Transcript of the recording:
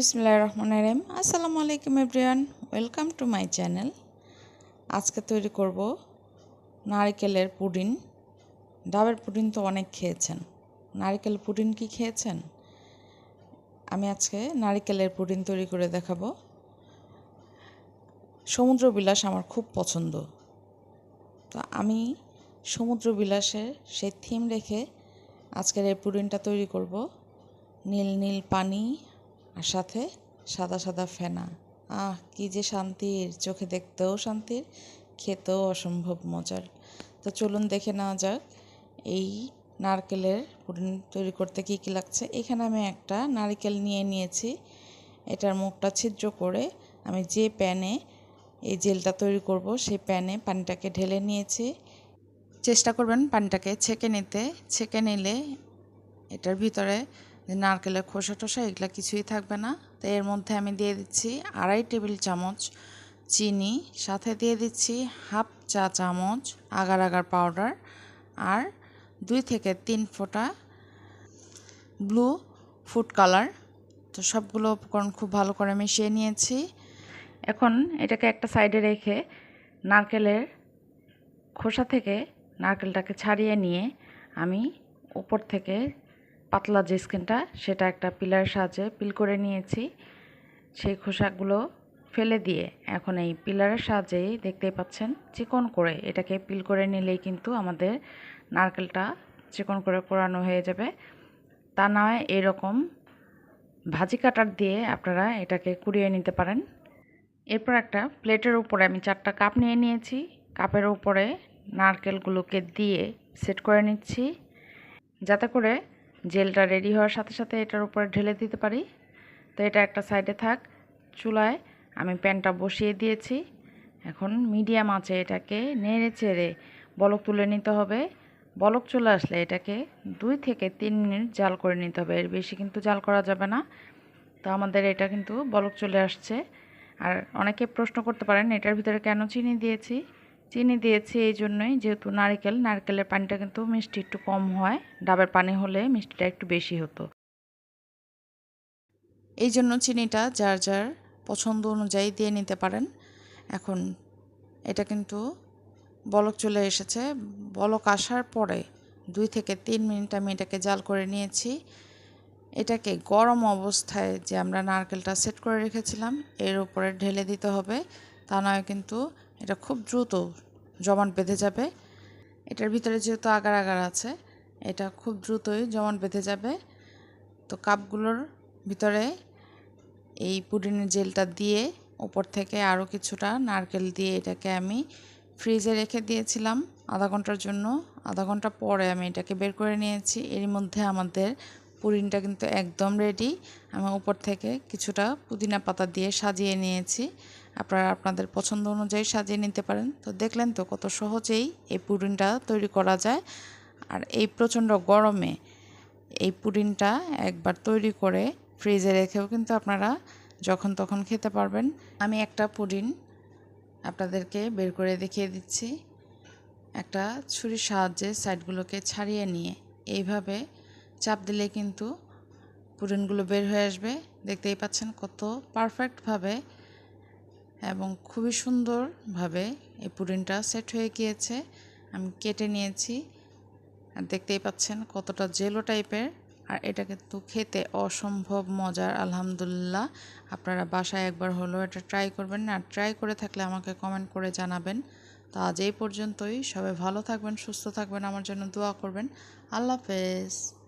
বিসমিল্লাহ রহমান রহিম। আসসালামু আলাইকুম everyone, welcome to my channel. আজকে তৈরি করব নারিকেলের পুডিং। ডাবের পুডিং তো অনেক খেয়েছেন। নারিকেল পুডিং কি খেয়েছেন? আমি আজকে নারিকেলের পুডিং তৈরি করে দেখাবো। সমুদ্র বিলাস আমার খুব পছন্দ। তো আমি সমুদ্র বিলাসের সেই থিম রেখে আজকের এই পুডিংটা তৈরি করব। নীল নীল পানি আর সাথে সাদা সাদা ফেনা। আহ, কি যে শান্তির, চোখে দেখতেও শান্তির, খেতেও অসম্ভব মজার। তো চলুন দেখে নেওয়া যাক, এই নারকেলের পুডিং তৈরি করতে কী কী লাগছে। এখানে আমি একটা নারকেল নিয়ে নিয়েছি, এটার মুখটা ছিদ্র করে আমি যে প্যানে এই জেলটা তৈরি করব, সেই প্যানে পানিটাকে ঢেলে নিয়েছি। চেষ্টা করবেন পানিটাকে ছেঁকে নিতে। ছেঁকে নিলে এটার ভিতরে যে নারকেলের খোসা টোসা, এগুলো কিছুই থাকবে না। তো এর মধ্যে আমি দিয়ে দিচ্ছি আড়াই টেবিল চামচ চিনি, সাথে দিয়ে দিচ্ছি হাফ চা চামচ আগার আগার পাউডার আর দুই থেকে তিন ফোঁটা ব্লু ফুড কালার। তো সবগুলো উপকরণ খুব ভালো করে মিশিয়ে নিয়েছি। এখন এটাকে একটা সাইডে রেখে নারকেলের খোসা থেকে নারকেলটাকে ছাড়িয়ে নিয়ে আমি উপর থেকে পাতলা যে স্কিনটা, সেটা একটা পিলারের সাহায্যে পিল করে নিয়েছি। সেই খোসাগুলো ফেলে দিয়ে এখন এই পিলারের সাহায্যেই দেখতেই পাচ্ছেন চিকন করে। এটাকে পিল করে নিলেই কিন্তু আমাদের নারকেলটা চিকন করে কোরানো হয়ে যাবে। তা নয় এরকম ভাজি কাটার দিয়ে আপনারা এটাকে কুড়িয়ে নিতে পারেন। এরপর একটা প্লেটের উপরে আমি চারটা কাপ নিয়ে নিয়েছি। কাপের উপরে নারকেলগুলোকে দিয়ে সেট করে নিচ্ছি। যাতে করে জেলটা রেডি হওয়ার সাথে সাথে এটার উপরে ঢেলে দিতে পারি। তো এটা একটা সাইডে থাক, চুলায় আমি প্যানটা বসিয়ে দিয়েছি। এখন মিডিয়াম আছে এটাকে নেড়ে চেড়ে বলক তুলে নিতে হবে। বলক চলে আসলে এটাকে দুই থেকে তিন মিনিট জাল করে নিতে হবে। এর বেশি কিন্তু জাল করা যাবে না। তো আমাদের এটা কিন্তু বলক চলে আসছে। আর অনেকে প্রশ্ন করতে পারেন, এটার ভিতরে কেন চিনি দিয়েছি? চিনি দিয়েছি এই জন্যই যেহেতু নারকেল, নারকেলের পানিটা কিন্তু মিষ্টি একটু কম হয়, ডাবের পানি হলে মিষ্টিটা একটু বেশি হতো। এই জন্য চিনিটা যার যার পছন্দ অনুযায়ী দিয়ে নিতে পারেন। এখন এটা কিন্তু বলক চলে এসেছে। বলক আসার পরে দুই থেকে তিন মিনিট আমি এটাকে জাল করে নিয়েছি। এটাকে গরম অবস্থায় যে আমরা নারকেলটা সেট করে রেখেছিলাম, এর উপরে ঢেলে দিতে হবে। তা নয় কিন্তু এটা খুব দ্রুত জমান বেঁধে যাবে। এটার ভিতরে যেহেতু আগার আগার আছে, এটা খুব দ্রুতই জমান বেঁধে যাবে। তো কাপগুলোর ভিতরে এই পুডিনের জেলটা দিয়ে উপর থেকে আরও কিছুটা নারকেল দিয়ে এটাকে আমি ফ্রিজে রেখে দিয়েছিলাম আধা ঘণ্টার জন্য। আধা ঘণ্টা পরে আমি এটাকে বের করে নিয়েছি। এর মধ্যে আমাদের পুডিংটা কিন্তু একদম রেডি আমি উপর থেকে কিছুটা পুদিনা পাতা দিয়ে সাজিয়ে নিয়েছি। আপনারা আপনাদের পছন্দ অনুযায়ী সাজিয়ে নিতে পারেন। তো দেখলেন তো কত সহজেই এই পুডিংটা তৈরি করা যায়। আর এই প্রচণ্ড গরমে এই পুডিংটা একবার তৈরি করে ফ্রিজে রেখেও কিন্তু আপনারা যখন তখন খেতে পারবেন। আমি একটা পুডিং আপনাদেরকে বের করে দেখিয়ে দিচ্ছি। একটা ছুরির সাহায্যে সাইডগুলোকে ছাড়িয়ে নিয়ে এইভাবে চাপ দিলে কিন্তু পুডিনগুলো বের হয়ে আসবে। দেখতেই পাচ্ছেন কত পারফেক্টভাবে এবং খুবই সুন্দরভাবে এই পুডিনটা সেট হয়ে গিয়েছে। আমি কেটে নিয়েছি। আর দেখতেই পাচ্ছেন কতটা জেলো টাইপের। আর এটা কিন্তু খেতে অসম্ভব মজার, আলহামদুলিল্লাহ। আপনারা বাসায় একবার হলো এটা ট্রাই করবেন। আর ট্রাই করে থাকলে আমাকে কমেন্ট করে জানাবেন। তো আজ এই পর্যন্তই। সবাই ভালো থাকবেন, সুস্থ থাকবেন, আমার জন্য দোয়া করবেন। আল্লাহ হাফেজ।